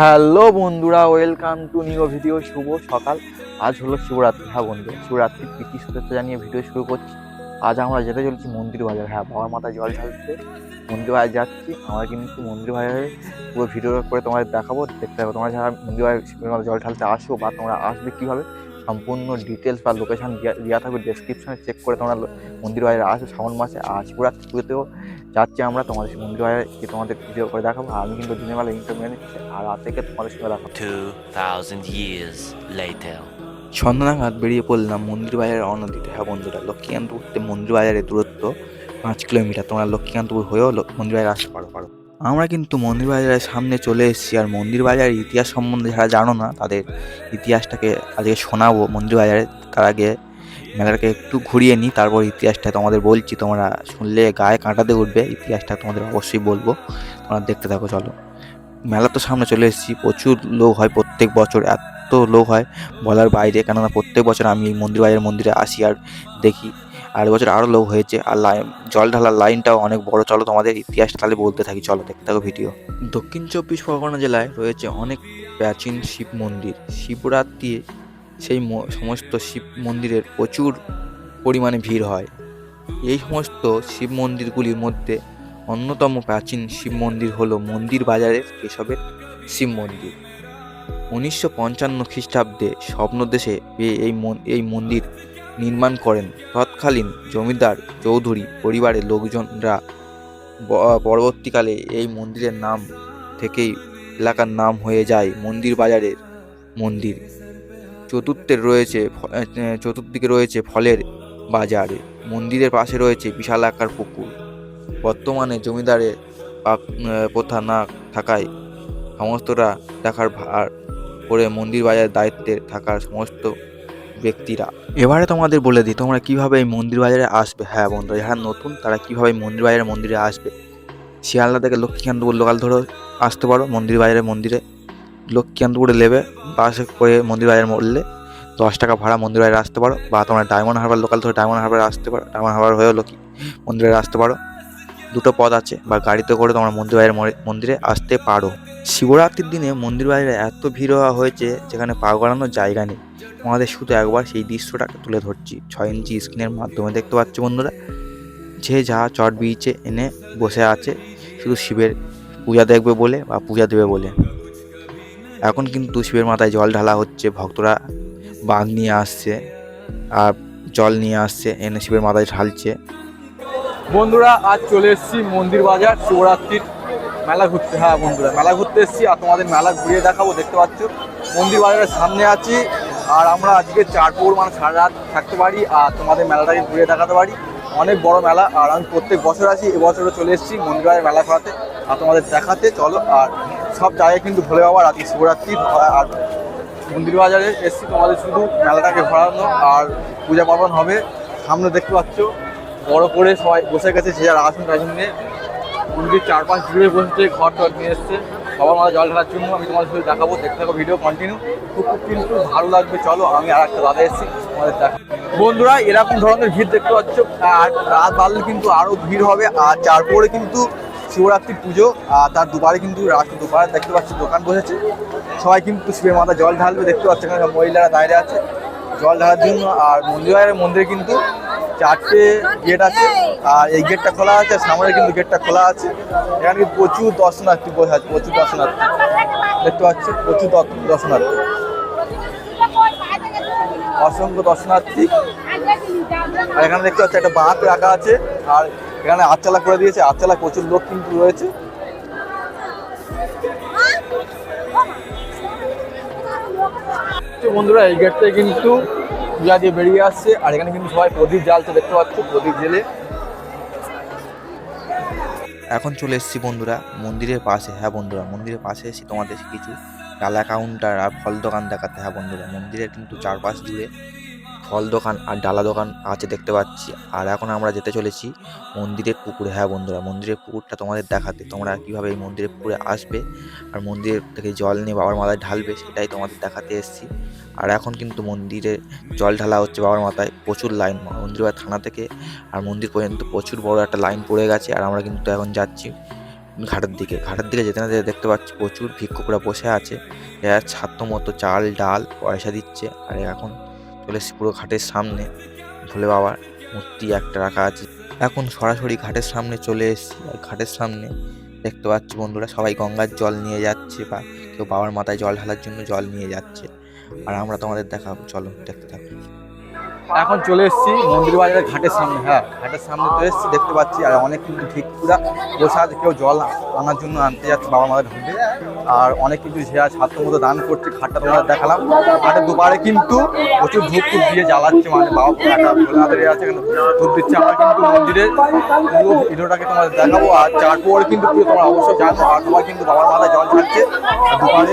Hello বন্ধুরা, welcome to new video. শুভ সকাল। আজ হলো শিবরাত্রি। হ্যাঁ বন্ধু শিবরাত্রির প্রীতি শুভেচ্ছা জানিয়ে ভিডিও শুরু করছি। আজ আমরা যেতে চলেছি মন্দির বাজার। হ্যাঁ বাবার মাথায় জল ঢালতে মন্দির বাজার যাচ্ছি। আমরা কিন্তু মন্দির বাজারে পুরো ভিডিও করে তোমাদের দেখাবো। দেখতে হবে তোমরা যারা মন্দির বাজারে জল ঢালতে আসো বা তোমরা আসবে কীভাবে, সম্পূর্ণ ডিটেলস বা লোকেশন দেওয়া থাকবে। ডেসক্রিপশনে চেক করে তোমরা মন্দির বাজারে আসো। শ্রাবণ মাসে আর শিবরাত্রি পুজোতেও যাচ্ছি আমরা তোমাদের মন্দির বাজারে তোমাদের ভিডিও করে দেখাবো। আমি কিন্তু দিনের বেলা ইন্টারভিউ নিচ্ছি আর রাত থেকে তোমাদের সঙ্গে দেখাবো 2,000 years later. সন্ধ্যা বেরিয়ে পড়লাম মন্দির বাজারে রওনা দিতে হ্যাঁ বন্ধুরা লক্ষ্মীকান্তপুর থেকে মন্দির বাজারের দূরত্ব পাঁচ কিলোমিটার। তোমরা লক্ষ্মীকান্তপুর হয়েও মন্দির বাজারে আসতে পারো পারো। আমরা কিন্তু মন্দির বাজারের সামনে চলে এসেছি আর মন্দির বাজারের ইতিহাস সম্বন্ধে যারা জানো না তাদের ইতিহাসটাকে আজকে শোনাবো মন্দির বাজারে তার আগে মেলাটাকে একটু ঘুরিয়ে নিই, তারপর ইতিহাসটা তোমাদের বলছি, তোমরা শুনলে গায়ে কাঁটাতে উঠবে, ইতিহাসটা তোমাদের অবশ্যই বলব, তোমরা দেখতে থাকো, চলো। মেলা তো সামনে চলে এসেছি, প্রচুর লোক হয় প্রত্যেক বছর, এত লোক হয় বলার বাইরে, কেননা প্রত্যেক বছর আমি এই মন্দির বাইরের মন্দিরে আসি আর দেখি। আর বছর আরও লোক হয়েছে, আর লাইন, জল ঢালার লাইনটাও অনেক বড়, চলো তোমাদের ইতিহাসটা তাহলে বলতে থাকি, চলো দেখতে থাকো ভিডিও। দক্ষিণ চব্বিশ পরগনা জেলায় রয়েছে অনেক প্রাচীন শিব মন্দির, শিবরাত্রি সেই সমস্ত শিব মন্দিরের প্রচুর পরিমাণে ভিড় হয়। এই সমস্ত শিব মন্দিরগুলির মধ্যে অন্যতম প্রাচীন শিব মন্দির হলো মন্দির বাজারের কেশবের শিব মন্দির। উনিশশো পঞ্চান্ন খ্রিস্টাব্দে স্বপ্নদেশে এই এই মন্দির নির্মাণ করেন। তৎকালীন জমিদার চৌধুরী পরিবারের লোকজনরা পরবর্তীকালে এই মন্দিরের নাম থেকেই এলাকার নাম হয়ে যায় মন্দির বাজারের মন্দির। চতুর্থের রয়েছে চতুর্দিকে রয়েছে ফলের বাজার, মন্দিরের পাশে রয়েছে বিশাল আকার পুকুর। বর্তমানে জমিদারের প্রথা না থাকায় সমস্তরা দেখার ভার করে মন্দির বাজারের দায়িত্বে থাকার সমস্ত ব্যক্তিরা। এবারে তোমাদের বলে দিই, তোমরা কীভাবে এই মন্দির বাজারে আসবে? হ্যাঁ বন্ধুরা, যারা নতুন তারা কীভাবে মন্দির বাজারে মন্দিরে আসবে? শিয়ালদা থেকে লক্ষ্মীকান্তপুর লোকাল ধরো, আসতে পারো মন্দির বাজারে মন্দিরে। লক্ষ্মীকান্তপুরে নেবে, বাসে করে মন্দির বাজারে মরলে। দশ টাকা ভাড়া মন্দির বাজারে আসতে পারো, বা তোমরা ডায়মন্ড হারবার লোকাল ধরে ডায়মন্ড হারবারে আসতে পারো ডায়মন্ড হারবার হয়েও লক্ষ্মী মন্দিরে আসতে পারো। দুটো পথ আছে, বা গাড়িতে করে তোমরা মন্দির বাজারে মন্দিরে আসতে পারো। শিবরাত্রির দিনে মন্দির বাজারে এত ভিড় হওয়া হয়েছে, যেখানে পা গড়ানোর জায়গা নেই। তোমাদের শুধু একবার সেই দৃশ্যটাকে তুলে ধরছি। ছয় ইঞ্চি স্ক্রিনের মাধ্যমে দেখতে পাচ্ছ বন্ধুরা। যে যা চট বিচে এনে বসে আছে, শুধু শিবের পূজা দেখবে বলে বা পূজা দেবে বলে। এখন কিন্তু শিবের মাথায় জল ঢালা হচ্ছে, ভক্তরা বাঘ নিয়ে আসছে, আর জল নিয়ে আসছে, এনে শিবের মাথায় ঢালছে। বন্ধুরা, আজ চলে এসেছি মন্দির বাজার, শিবরাত্রির মেলা ঘুরতে। হ্যাঁ বন্ধুরা, মেলা ঘুরতে এসেছি আর তোমাদের মেলা ঘুরিয়ে দেখাবো, দেখতে পাচ্ছ? মন্দির বাজারের সামনে আছি, আর আমরা আজকে চার পৌর মানে সারা রাত থাকতে পারি, আর তোমাদের মেলাটাকে ঘুরিয়ে দেখাতে পারি। অনেক বড় মেলা, আর আমি প্রত্যেক বছর আছি, এবছরও চলে এসেছি মন্দির বাজার মেলা করাতে, আর তোমাদের দেখাতে, চলো, আর সব জায়গায় কিন্তু ভোলে বাবা আজকে শিবরাত্রি আর মন্দির বাজারে এসেছি। তোমাদের শুধু মেলাটাকে ঘোরানো আর পূজা পার্বণ হবে। সামনে দেখতে পাচ্ছ, বড় করে সবাই বসে গেছে, যে যারা আসন টাসন নিয়ে মন্দির চারপাশ জুড়ে বসে ঘর টর নিয়ে এসছে। সবার মাথা জল ঢালার জন্য আমি তোমাদের সাথে দেখাবো, দেখতে থাকো ভিডিও কন্টিনিউ খুব খুব কিন্তু ভালো লাগবে, চলো আমি আর একটা দাদা এসেছি, তোমাদের দেখা বন্ধুরা, এরকম ধরনের ভিড় দেখতে পাচ্ছ। আর রাত বাড়লে কিন্তু আরও ভিড় হবে, আর চারপরে কিন্তু শিবরাত্রি পুজো আর তার দুবারে কিন্তু রাত্রি দুবারে দেখতে পাচ্ছি দোকান বসেছে। সবাই কিন্তু শিবের মাথা জল ঢালবে, দেখতে পাচ্ছ এখানে সব মহিলারা দাঁড়িয়ে আছে। জল ঢালার জন্য, আর মন্দিরের মন্দিরে কিন্তু চারটে গেট আছে, আর এই গেটটা খোলা আছে সামনে কিন্তু গেটটা খোলা আছে। এখানে প্রচুর দর্শনার্থী বসে আছে, প্রচুর দর্শনার্থী। দেখতে পাচ্ছ, প্রচুর দর- দর্শনার্থী। অসংখ্য দর্শনার্থী। আর এখানে দেখতে পাচ্ছি একটা বাঁক রাখা আছে, আর এখানে আটচালা করে দিয়েছে, আটচালা প্রচুর লোক কিন্তু রয়েছে। বন্ধুরা, এই গেট থেকে কিন্তু পূজা দিয়ে বেরিয়ে আসছে, আর এখানে কিন্তু সবাই প্রদীপ জ্বালতে দেখতে পাচ্ছ, প্রদীপ জেলে এখন চলে এসেছি বন্ধুরা, মন্দিরের পাশে। হ্যাঁ বন্ধুরা, মন্দিরের পাশে এসেছি তোমাদের কিছু ডালা কাউন্টার আর ফল দোকান দেখাতে। হ্যাঁ বন্ধুরা, মন্দিরের কিন্তু চারপাশ জুড়ে ফল দোকান আর ডালা দোকান আছে দেখতে পাচ্ছি। আর এখন আমরা যেতে চলেছি মন্দিরের পুকুরে। হ্যাঁ বন্ধুরা, মন্দিরের পুকুরটা তোমাদের দেখাতে। তোমরা কীভাবে এই মন্দিরের পুকুরে আসবে আর মন্দির থেকে জল নিয়ে বাবার মাথায় ঢালবে সেটাই তোমাদের দেখাতে এসেছি। আর এখন কিন্তু মন্দিরে জল ঢালা হচ্ছে বাবার মাথায়। প্রচুর লাইন। মন্দির থানা থেকে আর মন্দির পর্যন্ত প্রচুর বড় একটা লাইন পড়ে গেছে। আর আমরা কিন্তু এখন যাচ্ছি ঘাটের দিকে। ঘাটের দিকে যেতে না যেতে দেখতে পাচ্ছি প্রচুর ভিক্ষুকরা বসে আছে। এরা ছাত্র মতো চাল, ডাল, পয়সা দিচ্ছে। আর এখন চলে এসেছি পুরো ঘাটের সামনে। ভোলে বাবার মূর্তি একটা রাখা আছে। এখন সরাসরি ঘাটের সামনে চলে এসেছি। আর ঘাটের সামনে দেখতে পাচ্ছি বন্ধুরা, সবাই গঙ্গার জল নিয়ে যাচ্ছে বা কেউ বাবার মাথায় জল ঢালার জন্য জল নিয়ে যাচ্ছে। আর আমরা তোমাদের দেখাবো। চলো দেখতে থাকো। এখন চলে এসেছি মন্দির বাজারের ঘাটের সামনে হ্যাঁ ঘাটের সামনে তো এসেছি, দেখতে পাচ্ছি, আর অনেক কিন্তু ভিক্ষুরা বসে আছে কেউ জল আনার জন্য আনতে যাচ্ছে বাবা মাথায় ঢুকবে আর অনেক কিছু যে ছাত্র মতো দান করছে, ঘাটটা তোমাদের দেখালাম। ঘাটের দুপারে কিন্তু প্রচুর ধূপ টুপ দিয়ে জ্বালাচ্ছে মানে বাবা আছে ধূপ দিচ্ছে। আমরা কিন্তু মন্দিরের পুরো ভিডিওটাকে তোমাদের দেখাবো, আর চারপোয়ারে কিন্তু পুরো তোমরা অবশ্যই জানো আর সবাই কিন্তু বাবার মাথায় জল ছাড়ছে দুপারে